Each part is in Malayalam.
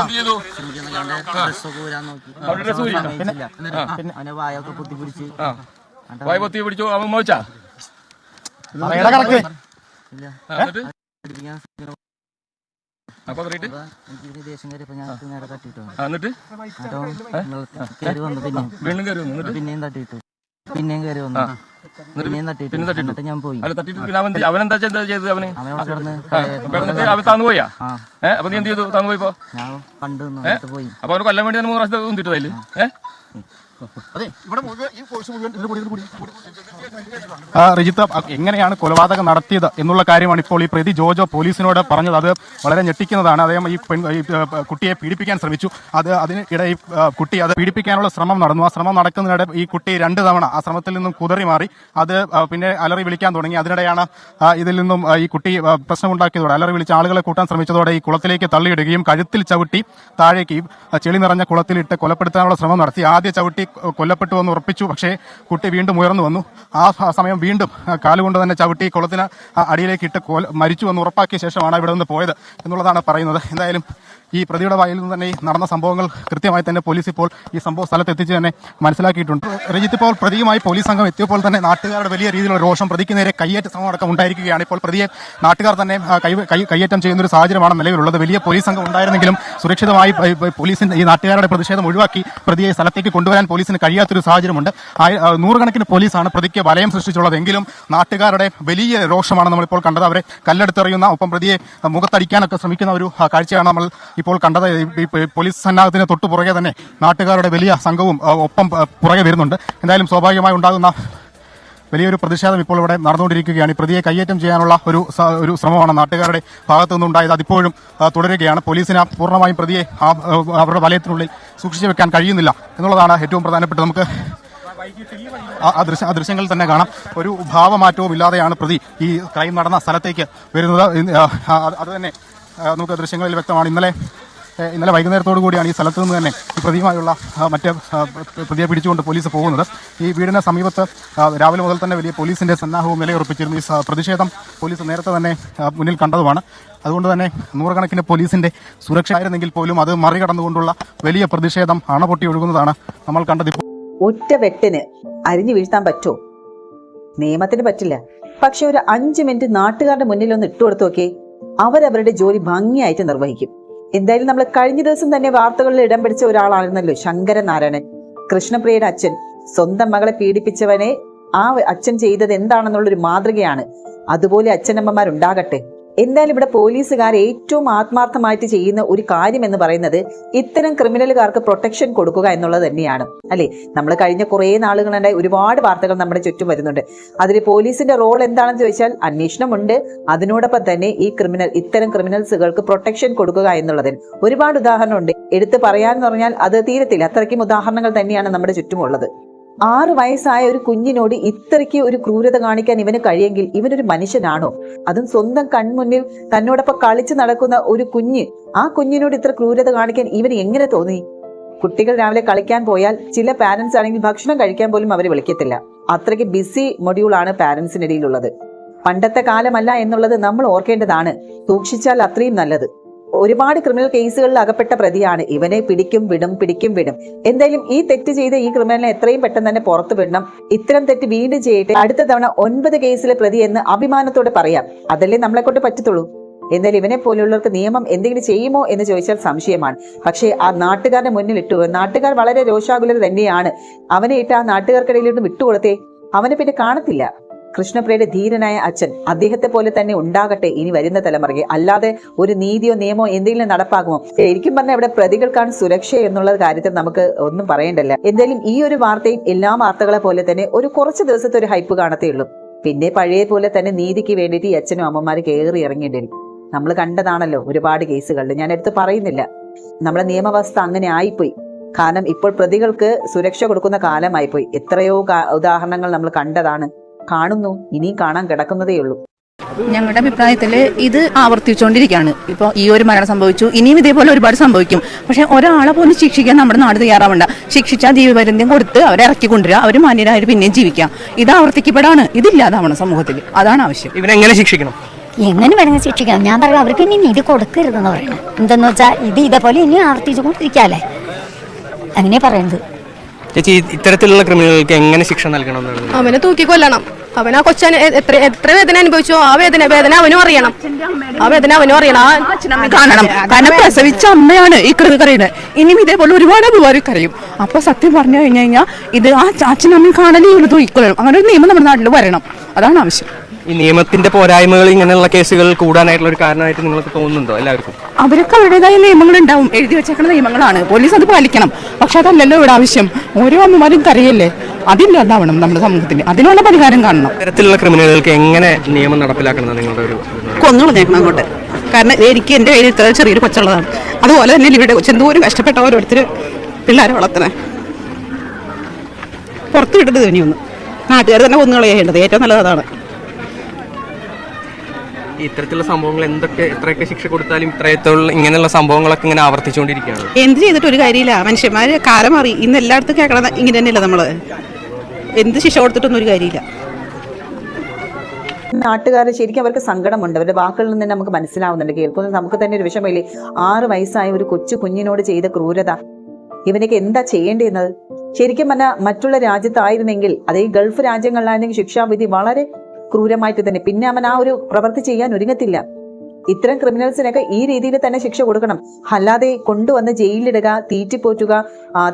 എന്ത് ചെയ്തു? ചെയ്തു വായൊക്കെ വായ പൊത്തി പിടിച്ചു? അവൻ മോച്ചാ? എന്നിട്ട്. അപ്പൊ വീണ്ടും കയറി വന്നു. എന്നിട്ട്? പിന്നെയും തട്ടിയിട്ടു. പിന്നെയും കയറി വന്നു. പിന്നെ ഞാൻ പോയി. അല്ല തട്ടിട്ട് പിന്നെ അവൻ അവൻ എന്താ ചെയ്തത് അവന്? അവൻ കിടന്നിട്ട് അവൻ താന്നു പോയാ? ഏഹ് അപ്പൊ നീ എന്ത് ചെയ്തു? താന്നു പോയിപ്പോ പോയി. അപ്പൊ അവന് കൊല്ലാൻ വേണ്ടി മൂന്ന് പ്രാവശ്യം തിട്ടതല്ലേ ഏഹ് റിജിത്ത് എങ്ങനെയാണ് കൊലപാതകം നടത്തിയത് എന്നുള്ള കാര്യമാണ് ഇപ്പോൾ ഈ പ്രതി ജോജോ പോലീസിനോട് പറഞ്ഞത്. അത് വളരെ ഞെട്ടിക്കുന്നതാണ്. അദ്ദേഹം ഈ പെൺ കുട്ടിയെ പീഡിപ്പിക്കാൻ ശ്രമിച്ചു. അത് അതിനിടെ ഈ കുട്ടി അത് പീഡിപ്പിക്കാനുള്ള ശ്രമം നടന്നു. ആ ശ്രമം നടക്കുന്നതിനിടെ ഈ കുട്ടി രണ്ട് തവണ ആ ശ്രമത്തിൽ നിന്നും കുതറി മാറി. അത് പിന്നെ അലറി വിളിക്കാൻ തുടങ്ങി. അതിനിടെയാണ് ഇതിൽ നിന്നും ഈ കുട്ടി പ്രശ്നമുണ്ടാക്കിയതോടെ അലറി വിളിച്ച് ആളുകളെ കൂട്ടാൻ ശ്രമിച്ചതോടെ ഈ കുളത്തിലേക്ക് തള്ളിയിടുകയും കഴുത്തിൽ ചവിട്ടി താഴേക്ക് ചെളി നിറഞ്ഞ കുളത്തിലിട്ട് കൊലപ്പെടുത്താനുള്ള ശ്രമം നടത്തി. ആദ്യ ചവിട്ടി കൊല്ലപ്പെട്ടു എന്ന് ഉറപ്പിച്ചു. പക്ഷേ കുട്ടി വീണ്ടും ഉയർന്നു വന്നു. ആ സമയം വീണ്ടും കാലുകൊണ്ട് തന്നെ ചവിട്ടി കുളത്തിന് അടിയിലേക്ക് ഇട്ട് മരിച്ചു എന്ന് ഉറപ്പാക്കിയ ശേഷമാണ് ഇവിടെ നിന്ന് പോയത് എന്നുള്ളതാണ് പറയുന്നത്. എന്തായാലും ഈ പ്രതിയുടെ വായിൽ നിന്ന് തന്നെ നടന്ന സംഭവങ്ങൾ കൃത്യമായി തന്നെ പോലീസ് ഇപ്പോൾ ഈ സംഭവ സ്ഥലത്ത് എത്തിച്ച് തന്നെ മനസ്സിലാക്കിയിട്ടുണ്ട്. രജിത്ത് ഇപ്പോൾ പ്രതിയുമായി പോലീസ് സംഘം എത്തിയപ്പോൾ തന്നെ നാട്ടുകാരുടെ വലിയ രീതിയിലുള്ള രോഷം പ്രതിക്ക് നേരെ കയ്യേറ്റ ശ്രമം അടക്കം ഉണ്ടായിരിക്കുകയാണ്. ഇപ്പോൾ പ്രതിയെ നാട്ടുകാർ തന്നെ കയ്യേറ്റം ചെയ്യുന്ന ഒരു സാഹചര്യമാണ് നിലവിലുള്ളത്. വലിയ പോലീസ് സംഘം ഉണ്ടായിരുന്നെങ്കിലും സുരക്ഷിതമായി പോലീസിന്റെ ഈ നാട്ടുകാരുടെ പ്രതിഷേധം ഒഴിവാക്കി പ്രതിയെ സ്ഥലത്തേക്ക് കൊണ്ടുവരാൻ പോലീസിന് കഴിയാത്തൊരു സാഹചര്യമുണ്ട്. നൂറുകണക്കിന് പോലീസാണ് പ്രതിക്ക് വലയം സൃഷ്ടിച്ചുള്ളത് എങ്കിലും നാട്ടുകാരുടെ വലിയ രോഷമാണ് നമ്മളിപ്പോൾ കണ്ടത്. അവരെ കല്ലെടുത്തെറിയുന്ന ഒപ്പം പ്രതിയെ മുഖത്തടിക്കാനൊക്കെ ശ്രമിക്കുന്ന ഒരു കാഴ്ചയാണ് നമ്മൾ ഇപ്പോൾ കണ്ടത് ഈ- പോലീസ് സന്നാഹത്തിന് തൊട്ടു പുറകെ തന്നെ നാട്ടുകാരുടെ വലിയ സംഘവും ഒപ്പം പുറകെ വരുന്നുണ്ട്. എന്തായാലും സ്വാഭാവികമായി ഉണ്ടാകുന്ന വലിയൊരു പ്രതിഷേധം ഇപ്പോൾ ഇവിടെ നടന്നുകൊണ്ടിരിക്കുകയാണ്. ഈ പ്രതിയെ കയ്യേറ്റം ചെയ്യാനുള്ള ഒരു ഒരു ശ്രമമാണ് നാട്ടുകാരുടെ ഭാഗത്തു നിന്നുണ്ടായത്. അതിപ്പോഴും തുടരുകയാണ്. പോലീസിന് പൂർണമായും പ്രതിയെ അവരുടെ വലയത്തിനുള്ളിൽ സൂക്ഷിച്ചു വെക്കാൻ കഴിയുന്നില്ല എന്നുള്ളതാണ് ഏറ്റവും പ്രധാനപ്പെട്ട നമുക്ക് ആ- ആ ദൃശ്യ ആ ദൃശ്യങ്ങളിൽ തന്നെ കാണാം. ഒരു ഭാവമാറ്റവും ഇല്ലാതെയാണ് പ്രതി ഈ ക്രൈം നടന്ന സ്ഥലത്തേക്ക് വരുന്നത്. അത് തന്നെ നമുക്ക് ദൃശ്യങ്ങളിൽ വ്യക്തമാണ്. ഇന്നലെ ഇന്നലെ വൈകുന്നേരത്തോടു കൂടിയാണ് ഈ സ്ഥലത്ത് നിന്ന് തന്നെ ഈ പ്രതിയുമായുള്ള മറ്റ് പ്രതിയെ പിടിച്ചുകൊണ്ട് പോലീസ് പോകുന്നത്. ഈ വീടിന് സമീപത്ത് രാവിലെ മുതൽ തന്നെ വലിയ പോലീസിന്റെ സന്നാഹവും നിലയുറപ്പിച്ചിരുന്നു ഈ പ്രതിഷേധം പോലീസ് നേരത്തെ തന്നെ മുന്നിൽ കണ്ടതുമാണ്. അതുകൊണ്ട് തന്നെ നൂറുകണക്കിന് പോലീസിന്റെ സുരക്ഷ ആയിരുന്നെങ്കിൽ പോലും അത് മറികടന്നുകൊണ്ടുള്ള വലിയ പ്രതിഷേധം അണപൊട്ടി ഒഴുകുന്നതാണ് നമ്മൾ കണ്ടത് ഒറ്റ വെട്ടിന് അരിഞ്ഞു വീഴ്ത്താൻ പറ്റുമോ? നിയമത്തിന് പറ്റില്ല. പക്ഷെ ഒരു അഞ്ചു മിനിറ്റ് നാട്ടുകാരുടെ മുന്നിൽ ഒന്ന് ഇട്ടുകൊടുത്തു നോക്കിയേ. അവരവരുടെ ജോലി ഭംഗിയായിട്ട് നിർവഹിക്കും. എന്തായാലും നമ്മൾ കഴിഞ്ഞ ദിവസം തന്നെ വാർത്തകളിൽ ഇടം പിടിച്ച ഒരാളായിരുന്നല്ലോ ശങ്കരനാരായണൻ. കൃഷ്ണപ്രിയയുടെ അച്ഛൻ. സ്വന്തം മകളെ പീഡിപ്പിച്ചവനെ ആ അച്ഛൻ ചെയ്തത് എന്താണെന്നുള്ളൊരു മാതൃകയാണ്. അതുപോലെ അച്ഛനമ്മമാരുണ്ടാകട്ടെ. എന്തായാലും ഇവിടെ പോലീസുകാർ ഏറ്റവും ആത്മാർത്ഥമായിട്ട് ചെയ്യുന്ന ഒരു കാര്യം എന്ന് പറയുന്നത് ഇത്തരം ക്രിമിനലുകാർക്ക് പ്രൊട്ടക്ഷൻ കൊടുക്കുക എന്നുള്ളത് തന്നെയാണ്. അല്ലേ? നമ്മൾ കഴിഞ്ഞ കുറേ നാളുകളുണ്ടായി ഒരുപാട് വാർത്തകൾ നമ്മുടെ ചുറ്റും വരുന്നുണ്ട്. അതിൽ പോലീസിന്റെ റോൾ എന്താണെന്ന് ചോദിച്ചാൽ അന്വേഷണമുണ്ട്. അതിനോടൊപ്പം തന്നെ ഈ ക്രിമിനൽ ഇത്തരം ക്രിമിനൽസുകൾക്ക് പ്രൊട്ടക്ഷൻ കൊടുക്കുക എന്നുള്ളതിന് ഒരുപാട് ഉദാഹരണമുണ്ട്. എടുത്ത് പറയാൻ പറഞ്ഞാൽ അത് തീരത്തില്ല. അത്രയ്ക്കും ഉദാഹരണങ്ങൾ തന്നെയാണ് നമ്മുടെ ചുറ്റുമുള്ളത്. ആറ് വയസ്സായ ഒരു കുഞ്ഞിനോട് ഇത്രയ്ക്ക് ഒരു ക്രൂരത കാണിക്കാൻ ഇവന് കഴിയെങ്കിൽ ഇവനൊരു മനുഷ്യനാണോ? അതും സ്വന്തം കൺമുന്നിൽ തന്നോടൊപ്പം കളിച്ചു നടക്കുന്ന ഒരു കുഞ്ഞ് ആ കുഞ്ഞിനോട് ഇത്ര ക്രൂരത കാണിക്കാൻ ഇവന് എങ്ങനെ തോന്നി? കുട്ടികൾ രാവിലെ കളിക്കാൻ പോയാൽ ചില പാരന്റ്സ് ആണെങ്കിൽ ഭക്ഷണം കഴിക്കാൻ പോലും അവരെ വിളിക്കത്തില്ല. അത്രയ്ക്ക് ബിസി മൊഡ്യൂളാണ് പാരന്റ്സിനിടയിലുള്ളത് പണ്ടത്തെ കാലമല്ല എന്നുള്ളത് നമ്മൾ ഓർക്കേണ്ടതാണ്. സൂക്ഷിച്ചാൽ അത്രയും നല്ലത്. ഒരുപാട് ക്രിമിനൽ കേസുകളിൽ അകപ്പെട്ട പ്രതിയാണ്. ഇവനെ പിടിക്കും വിടും പിടിക്കും വിടും. എന്തായാലും ഈ തെറ്റ് ചെയ്ത ഈ ക്രിമിനലിനെ എത്രയും പെട്ടെന്ന് തന്നെ പുറത്തു വിടണം. ഇത്തരം തെറ്റ് വീണ്ടും ചെയ്യട്ടെ. അടുത്ത തവണ ഒൻപത് കേസിലെ പ്രതി എന്ന് അഭിമാനത്തോടെ പറയാം. അതല്ലേ നമ്മളെ കൊണ്ട് പറ്റത്തുള്ളൂ? എന്നാൽ ഇവനെ പോലെയുള്ളവർക്ക് നിയമം എന്തെങ്കിലും ചെയ്യുമോ എന്ന് ചോദിച്ചാൽ സംശയമാണ്. പക്ഷേ ആ നാട്ടുകാരുടെ മുന്നിൽ ഇട്ടു. നാട്ടുകാർ വളരെ രോഷാകുലർ തന്നെയാണ്. അവനെ ഇട്ട് ആ നാട്ടുകാർക്കിടയിലോട്ട് വിട്ടുകൊടുത്തേ. അവനെ പിന്നെ കാണത്തില്ല. കൃഷ്ണപ്രിയയുടെ ധീരനായ അച്ഛൻ അദ്ദേഹത്തെ പോലെ തന്നെ ഉണ്ടാകട്ടെ ഇനി വരുന്ന തലമുറയ്ക്ക്. അല്ലാതെ ഒരു നീതിയോ നിയമോ എന്തെങ്കിലും നടപ്പാകുമോ ശരിക്കും പറഞ്ഞാൽ ഇവിടെ പ്രതികൾക്കാണ് സുരക്ഷ എന്നുള്ള കാര്യത്തിൽ നമുക്ക് ഒന്നും പറയേണ്ടല്ല. എന്തായാലും ഈ ഒരു വാർത്തയും എല്ലാ വാർത്തകളെ പോലെ തന്നെ ഒരു കുറച്ച് ദിവസത്തെ ഒരു ഹൈപ്പ് കാണത്തേ ഉള്ളൂ. പിന്നെ പഴയ പോലെ തന്നെ നീതിക്ക് വേണ്ടിയിട്ട് ഈ അച്ഛനും അമ്മമാരും കയറി ഇറങ്ങേണ്ടി നമ്മൾ കണ്ടതാണല്ലോ ഒരുപാട് കേസുകളിൽ. ഞാൻ എടുത്ത് പറയുന്നില്ല. നമ്മുടെ നിയമവ്യവസ്ഥ അങ്ങനെ ആയിപ്പോയി. കാരണം ഇപ്പോൾ പ്രതികൾക്ക് സുരക്ഷ കൊടുക്കുന്ന കാലമായിപ്പോയി. എത്രയോ ഉദാഹരണങ്ങൾ നമ്മൾ കണ്ടതാണ്. കാണുന്നു. ഇനിയും കാണാൻ കിടക്കുന്നതേ ഉള്ളൂ. ഞങ്ങളുടെ അഭിപ്രായത്തിൽ ഇത് ആവർത്തിച്ചുകൊണ്ടിരിക്കുകയാണ്. ഇപ്പോൾ ഈ ഒരു മരണം സംഭവിച്ചു ഇനിയും ഇതേപോലെ ഒരുപാട് സംഭവിക്കും. പക്ഷേ ഒരാളെ പോലും ശിക്ഷിക്കാൻ നമ്മുടെ നാട് തയ്യാറാവണ്ട. ശിക്ഷിച്ചാൽ ജീവപര്യന്തം കൊടുത്ത് അവരെ ഇറക്കി കൊണ്ടുവരിക അവർ മാന്യരായ പിന്നെയും ജീവിക്കാം. ഇത് ആവർത്തിക്കപ്പെടാണ്. ഇതില്ലാതാവണം സമൂഹത്തിൽ അതാണ് ആവശ്യം. ഇവരെങ്ങനെ ശിക്ഷിക്കണം? എങ്ങനെ വേണമെങ്കിൽ ശിക്ഷിക്കാം. ഞാൻ പറയാം അവർക്ക് ഇനി നീതി കൊടുക്കരുതെന്ന് പറയുന്നത് എന്തെന്ന് വെച്ചാൽ ഇത് ഇതേപോലെ ഇനി ആവർത്തിച്ചു കൊണ്ടിരിക്കാല്ലേ അങ്ങനെ പറയുന്നത് ചേച്ചി ഇത്തരത്തിലുള്ള ക്രിമിനലുകൾക്ക് എങ്ങനെ ശിക്ഷ നൽകണം അവനെ അവനെ തൂക്കിക്കൊല്ലണം അവൻ ആ കൊച്ചൻ എത്ര എത്ര വേദന അനുഭവിച്ചോ ആ വേദന വേദന അവനും അറിയണം. ആ വേദന അവനും അറിയണം. കാണണം. കാരണം പ്രസവിച്ച അമ്മയാണ് ഈ കൃതി കറിയുന്നത് ഇനിയും ഇതേപോലെ ഒരുപാട് അഭിമാരി കറിയും അപ്പൊ സത്യം പറഞ്ഞു കഴിഞ്ഞു കഴിഞ്ഞാൽ ഇത് ആ അച്ഛനമ്മയും കാണലേ ഉള്ളൂ തൂക്കിക്കൊല്ലണം. അങ്ങനെ ഒരു നിയമം നമ്മുടെ നാട്ടിൽ വരണം. അതാണ് ആവശ്യം. ഈ നിയമത്തിന്റെ പോരായ്മകൾ ഇങ്ങനെയുള്ള കേസുകൾ കൂടാനായിട്ടുള്ള ഒരു കാരണമായിട്ട് നിങ്ങൾക്ക് തോന്നുന്നുണ്ടോ എല്ലാവർക്കും? അവർക്ക് അവരുടേതായ നിയമങ്ങൾ ഉണ്ടാവും എഴുതി വെച്ചേക്കുന്ന നിയമങ്ങളാണ്. പോലീസ് അത് പാലിക്കണം. പക്ഷെ അതല്ലല്ലോ ഇവിടെ ആവശ്യം. ഓരോ അമ്മമാരും കറിയല്ലേ അതില്ലാതാവണം നമ്മുടെ സമൂഹത്തിന്. അതിനുള്ള പരിഹാരം കാണണം. ഇത്തരത്തിലുള്ള ക്രിമിനലുകൾക്ക് എങ്ങനെ നിയമം നടപ്പിലാക്കണം നിങ്ങളുടെ ഒരു കൊന്നുകളഞ്ഞേക്കണം അങ്ങോട്ട്. കാരണം എനിക്ക് എന്റെ കയ്യിൽ ഇത്ര ചെറിയൊരു കൊച്ചുള്ളതാണ്. അതുപോലെ തന്നെ ഇവിടെ ചെന്തോരം കഷ്ടപ്പെട്ട ഓരോരുത്തർ പിള്ളേരെ വളർത്തണേ. പുറത്തു വിട്ടത് തന്നെയൊന്ന് നാട്ടുകാർ തന്നെ കൊന്നുകളയേണ്ടത് ഏറ്റവും നല്ലത് അതാണ്. ഈ ഇത്തരത്തിലുള്ള സംഭവങ്ങൾ എന്തൊക്കെ എത്രയൊക്കെ ശിക്ഷ കൊടുത്താലും ഇത്രയത്തുള്ള ഇങ്ങനെയുള്ള സംഭവങ്ങളൊക്കെ ഇങ്ങനെ ആവർത്തിച്ചുകൊണ്ടിരിക്കുകയാണ്. എന്ത് ചെയ്തിട്ട് ഒരു കാര്യമില്ല. മനുഷ്യന്മാര് കാലം മാറി. ഇന്ന് എല്ലായിടത്തും കേൾക്കണം ഇങ്ങനെ തന്നെയല്ലേ നമ്മൾ? എന്ത് ശിക്ഷ കൊടുത്തിട്ടൊന്നും ഒരു കാര്യമില്ല. നാട്ടുകാർ ശരിക്കും അവർക്ക് സങ്കടമുണ്ട്. അവരുടെ വാക്കുകളിൽ നിന്ന് തന്നെ നമുക്ക് മനസ്സിലാവുന്നുണ്ട്. കേൾക്കുന്നത് നമുക്ക് തന്നെ ഒരു വിഷമമില്ലേ? ആറ് വയസ്സായ ഒരു കൊച്ചു കുഞ്ഞിനോട് ചെയ്ത ക്രൂരത. ഇവനൊക്കെ എന്താ ചെയ്യേണ്ടിയിരുന്നത് ശരിക്കും പറഞ്ഞാൽ മറ്റുള്ള രാജ്യത്തായിരുന്നെങ്കിൽ അതേ ഗൾഫ് രാജ്യങ്ങളിലായിരുന്നെങ്കിൽ ശിക്ഷാവിധി വളരെ ക്രൂരമായിട്ട് തന്നെ. പിന്നെ അവൻ ആ ഒരു പ്രവൃത്തി ചെയ്യാൻ ഒരുങ്ങത്തില്ല. ഇത്തരം ക്രിമിനൽസിനൊക്കെ ഈ രീതിയിൽ തന്നെ ശിക്ഷ കൊടുക്കണം. അല്ലാതെ കൊണ്ടുവന്ന് ജയിലിലിടുക തീറ്റിപ്പോറ്റുക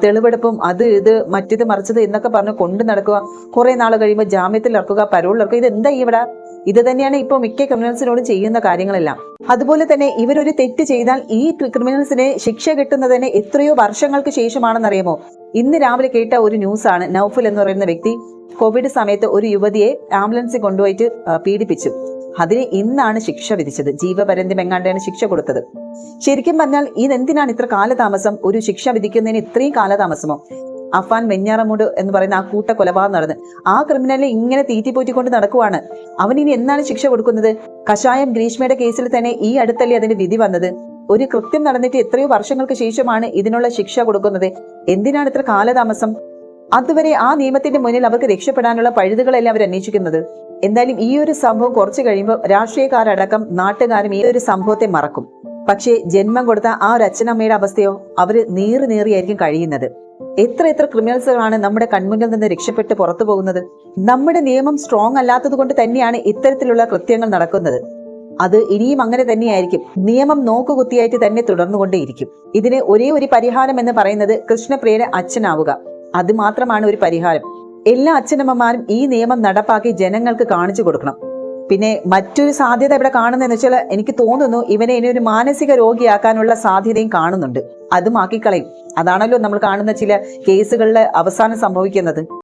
തെളിവെടുപ്പും അത് ഇത് മറ്റേത് മറിച്ചത് എന്നൊക്കെ പറഞ്ഞ് കൊണ്ടു നടക്കുക. കുറെ നാൾ കഴിയുമ്പോൾ ജാമ്യത്തിൽ ഇറക്കുക പരോളിൽ ഇറക്കുക ഇത് എന്താ ഇവിടെ? ഇത് തന്നെയാണ് ഇപ്പോൾ മിക്ക ക്രിമിനൽസിനോടും ചെയ്യുന്ന കാര്യങ്ങളെല്ലാം. അതുപോലെ തന്നെ ഇവരൊരു തെറ്റ് ചെയ്താൽ ഈ ക്രിമിനൽസിന് ശിക്ഷ കിട്ടുന്നത് തന്നെ എത്രയോ വർഷങ്ങൾക്ക് ശേഷമാണെന്നറിയാമോ? ഇന്ന് രാവിലെ കേട്ട ഒരു ന്യൂസാണ് നൌഫുൽ എന്ന് പറയുന്ന വ്യക്തി കോവിഡ് സമയത്ത് ഒരു യുവതിയെ ആംബുലൻസിൽ കൊണ്ടുപോയിട്ട് പീഡിപ്പിച്ചു. അതിന് ഇന്നാണ് ശിക്ഷ വിധിച്ചത്. ജീവപര്യന്തം ശിക്ഷ കൊടുത്തത്. ശരിക്കും പറഞ്ഞാൽ ഇതെന്തിനാണ് ഇത്ര കാലതാമസം? ഒരു ശിക്ഷ വിധിക്കുന്നതിന് ഇത്രയും കാലതാമസമോ? അഫാൻ വെഞ്ഞാറമൂട് എന്ന് പറയുന്ന ആ കൂട്ട കൊലപാതകം നടന്ന്. ആ ക്രിമിനലിനെ ഇങ്ങനെ തീറ്റിപ്പോറ്റിക്കൊണ്ട് നടക്കുവാണ്. അവൻ ഇനി എന്നാണ് ശിക്ഷ കൊടുക്കുന്നത്? കഷായം ഗ്രീഷ്മയുടെ കേസിൽ തന്നെ ഈ അടുത്തല്ലേ അതിന്റെ വിധി വന്നത്? ഒരു കൃത്യം നടന്നിട്ട് എത്രയോ വർഷങ്ങൾക്ക് ശേഷമാണ് ഇതിനുള്ള ശിക്ഷ കൊടുക്കുന്നത്. എന്തിനാണ് ഇത്ര കാലതാമസം? അതുവരെ ആ നിയമത്തിന്റെ മുന്നിൽ അവർക്ക് രക്ഷപ്പെടാനുള്ള പഴുതുകളെല്ലാം അവർ അന്വേഷിക്കുന്നത്. എന്തായാലും ഈ ഒരു സംഭവം കുറച്ചു കഴിയുമ്പോൾ രാഷ്ട്രീയക്കാരടക്കം നാട്ടുകാരും ഈ ഒരു സംഭവത്തെ മറക്കും. പക്ഷേ ജന്മം കൊടുത്ത ആ ഒരു അച്ഛനമ്മയുടെ അവസ്ഥയോ അവർ നീറി നീറിയായിരിക്കും കഴിയുന്നത്. എത്ര എത്ര ക്രിമിനൽസുകളാണ് നമ്മുടെ കൺമുന്നിൽ നിന്ന് രക്ഷപ്പെട്ട് പുറത്തു പോകുന്നത്? നമ്മുടെ നിയമം സ്ട്രോങ് അല്ലാത്തത് കൊണ്ട് തന്നെയാണ് ഇത്തരത്തിലുള്ള കൃത്യങ്ങൾ നടക്കുന്നത്. അത് ഇനിയും അങ്ങനെ തന്നെയായിരിക്കും. നിയമം നോക്കുകുത്തിയായിട്ട് തന്നെ തുടർന്നുകൊണ്ടേയിരിക്കും. ഇതിന് ഒരേ ഒരു പരിഹാരം എന്ന് പറയുന്നത് കൃഷ്ണപ്രിയന് അച്ഛനാവുക. അത് മാത്രമാണ് ഒരു പരിഹാരം. എല്ലാ അച്ഛനമ്മമാരും ഈ നിയമം നടപ്പാക്കി ജനങ്ങൾക്ക് കാണിച്ചു കൊടുക്കണം. പിന്നെ മറ്റൊരു സാധ്യത ഇവിടെ കാണുന്നതെന്ന് വെച്ചാൽ എനിക്ക് തോന്നുന്നു ഇവനെ ഇനി ഒരു മാനസിക രോഗിയാക്കാനുള്ള സാധ്യതയും കാണുന്നുണ്ട്. അതും ആക്കിക്കളയും. അതാണല്ലോ നമ്മൾ കാണുന്ന ചില കേസുകളിൽ അവസാനം സംഭവിക്കുന്നത്.